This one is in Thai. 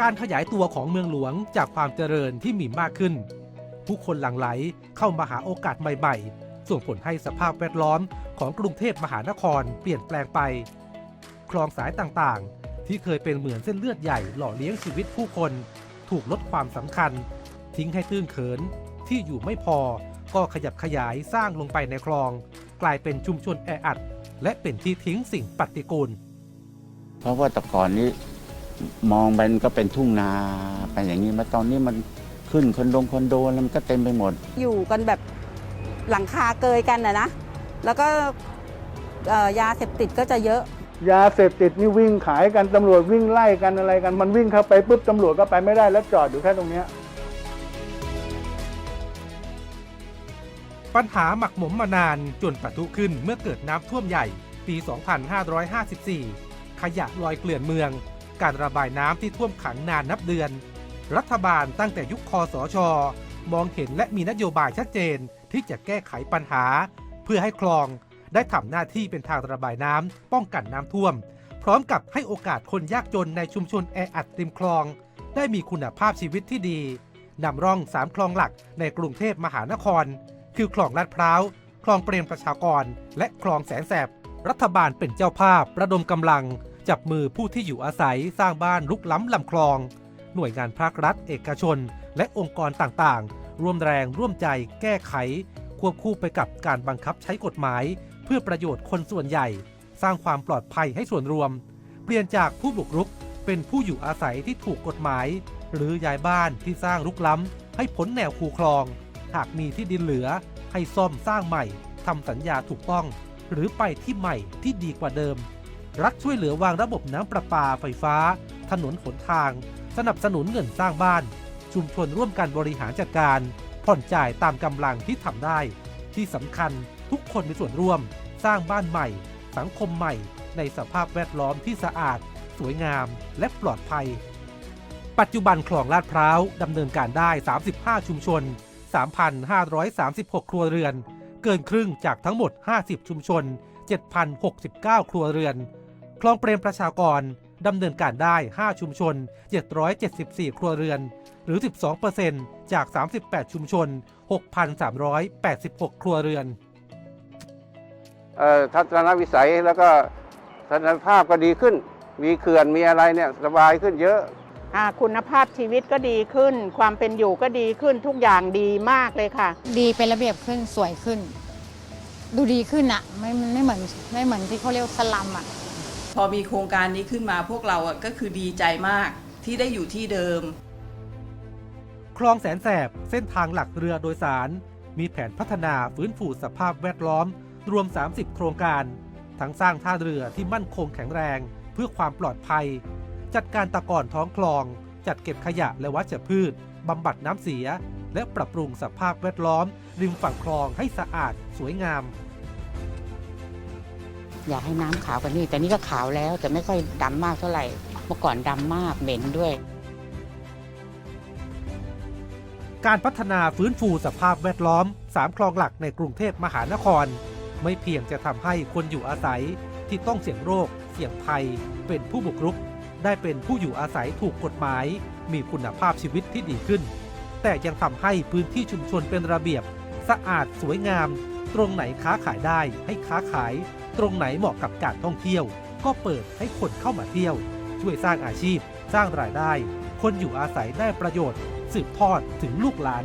การขยายตัวของเมืองหลวงจากความเจริญที่มีมากขึ้น ผู้คนหลั่งไหลเข้ามาหาโอกาสใหม่ ๆ ส่งผลให้สภาพแวดล้อมของกรุงเทพมหานครเปลี่ยนแปลงไป คลองสายต่างๆ ที่เคยเป็นเหมือนเส้นเลือดใหญ่หล่อเลี้ยงชีวิตผู้คน ถูกลดความสำคัญ ทิ้งให้ตื้นเขินที่อยู่ไม่พอก็ขยับขยายสร้างลงไปในคลอง กลายเป็นชุมชนแออัด และเป็นที่ทิ้งสิ่งปฏิกูล เพราะว่าต่ก่อนนี้ มองไปมันก็เป็นทุ่งนาไปอย่างนี้มาตอนนี้มันขึ้นคอนโดงคอนโดแล้วมันก็เต็มไปหมด อยู่กันแบบหลังคาเกยกันนะนะ แล้วก็เอ่อยาเสพติดก็จะเยอะ ยาเสพติดนี่วิ่งขายกันตำรวจวิ่งไล่กันอะไรกัน มันวิ่งเข้าไปปุ๊บตำรวจก็ไปไม่ได้แล้วจอดอยู่แค่ตรงเนี้ย ปัญหาหมักหมมมานานจนปะทุขึ้นเมื่อเกิดน้ำท่วมใหญ่ ปี 2554 ขยะลอยเกลื่อนเมือง การระบายน้ำที่ท่วมขังนานนับเดือน รัฐบาลตั้งแต่ยุคคอสช มองเห็นและมีนโยบายชัดเจนที่จะแก้ไขปัญหา เพื่อให้คลองได้ทำหน้าที่เป็นทางระบายน้ำป้องกันน้ำท่วม พร้อมกับให้โอกาสคนยากจนในชุมชนแออัดริมคลอง ได้มีคุณภาพชีวิตที่ดีนำร่องสามคลองหลักในกรุงเทพมหานคร คือคลองลาดพร้าวคลองเปรมประชากร และคลองแสนแสบ รัฐบาลเป็นเจ้าภาพระดมกำลัง จับมือผู้ที่อยู่อาศัยสร้างบ้านลุกล้ำลำคลอง หน่วยงานภาครัฐ เอกชน และองค์กรต่างๆ ร่วมแรงร่วมใจแก้ไข ควบคู่ไปกับการบังคับใช้กฎหมาย เพื่อประโยชน์คนส่วนใหญ่ สร้างความปลอดภัยให้ส่วนรวม เปลี่ยนจากผู้บุกรุกเป็นผู้อยู่อาศัยที่ถูกกฎหมาย หรือย้ายบ้านที่สร้างลุกล้ำ ให้พ้นแนวคูคลอง หากมีที่ดินเหลือ ให้ซ่อมสร้างใหม่ทำสัญญาถูกต้อง หรือไปที่ใหม่ที่ดีกว่าเดิม รัฐช่วยเหลือวางระบบน้ำประปาไฟฟ้า ถนนหนทาง สนับสนุนเงินสร้างบ้าน ชุมชนร่วมกันบริหารจัดการ ผ่อนจ่ายตามกำลังที่ทำได้ ที่สำคัญทุกคนมีส่วนร่วม สร้างบ้านใหม่ สังคมใหม่ ในสภาพแวดล้อมที่สะอาด สวยงาม และปลอดภัย ปัจจุบันคลองลาดพร้าวดำเนินการได้ 35 ชุมชน 3,536 ครัวเรือน เกินครึ่งจากทั้งหมด 50 ชุมชน7,069 ครัวเรือน คลองเปรมประชากรดำเนินการได้ 5 ชุมชน 774 ครัวเรือน หรือ 12%จาก 38 ชุมชน 6,386 ครัวเรือนเอ่อทัศนวิสัยแล้วก็ทัศนภาพก็ดีขึ้น มีเขื่อนมีอะไรเนี่ยสบายขึ้นเยอะอ่าคุณภาพชีวิตก็ดีขึ้น ความเป็นอยู่ก็ดีขึ้นทุกอย่างดีมากเลยค่ะ ดีเป็นระเบียบขึ้นสวยขึ้น ดูดีขึ้นอะไม่ไม่เหมือนไม่เหมือนที่เขาเรียกว่าสลัมอะพ อมีโครงการนี้ขึ้นมาพวกเราก็คือดีใจมากที่ได้อยู่ที่เดิม คลองแสนแสบเส้นทางหลักเรือโดยสาร มีแผนพัฒนาฟื้นฟูสภาพแวดล้อม รวม 30 โครงการ ทั้งสร้างท่าเรือที่มั่นคงแข็งแรง เพื่อความปลอดภัย จัดการตะกอนท้องคลอง จัดเก็บขยะและวัชพืชบำบัดน้ำเสีย และปรับปรุงสภาพแวดล้อมริมฝั่งคลองให้สะอาดสวยงาม อยากให้น้ำขาวกว่านี้แต่นี่ก็ขาวแล้วแต่ไม่ค่อยดำมากเท่าไหร่ เมื่อก่อนดำมากเหม็นด้วย การพัฒนาฟื้นฟูสภาพแวดล้อม3คลองหลักในกรุงเทพมหานคร ไม่เพียงจะทำให้คนอยู่อาศัยที่ต้องเสี่ยงโรค เสี่ยงภัย เป็นผู้บุกรุก ได้เป็นผู้อยู่อาศัยถูกกฎหมาย มีคุณภาพชีวิตที่ดีขึ้น แต่ยังทำให้พื้นที่ชุมชนเป็นระเบียบ สะอาดสวยงาม ตรงไหนค้าขายได้ให้ค้าขาย ตรงไหนเหมาะกับการท่องเที่ยว ก็เปิดให้คนเข้ามาเที่ยว ช่วยสร้างอาชีพ สร้างรายได้ คนอยู่อาศัยได้ประโยชน์ สืบทอดถึงลูกหลาน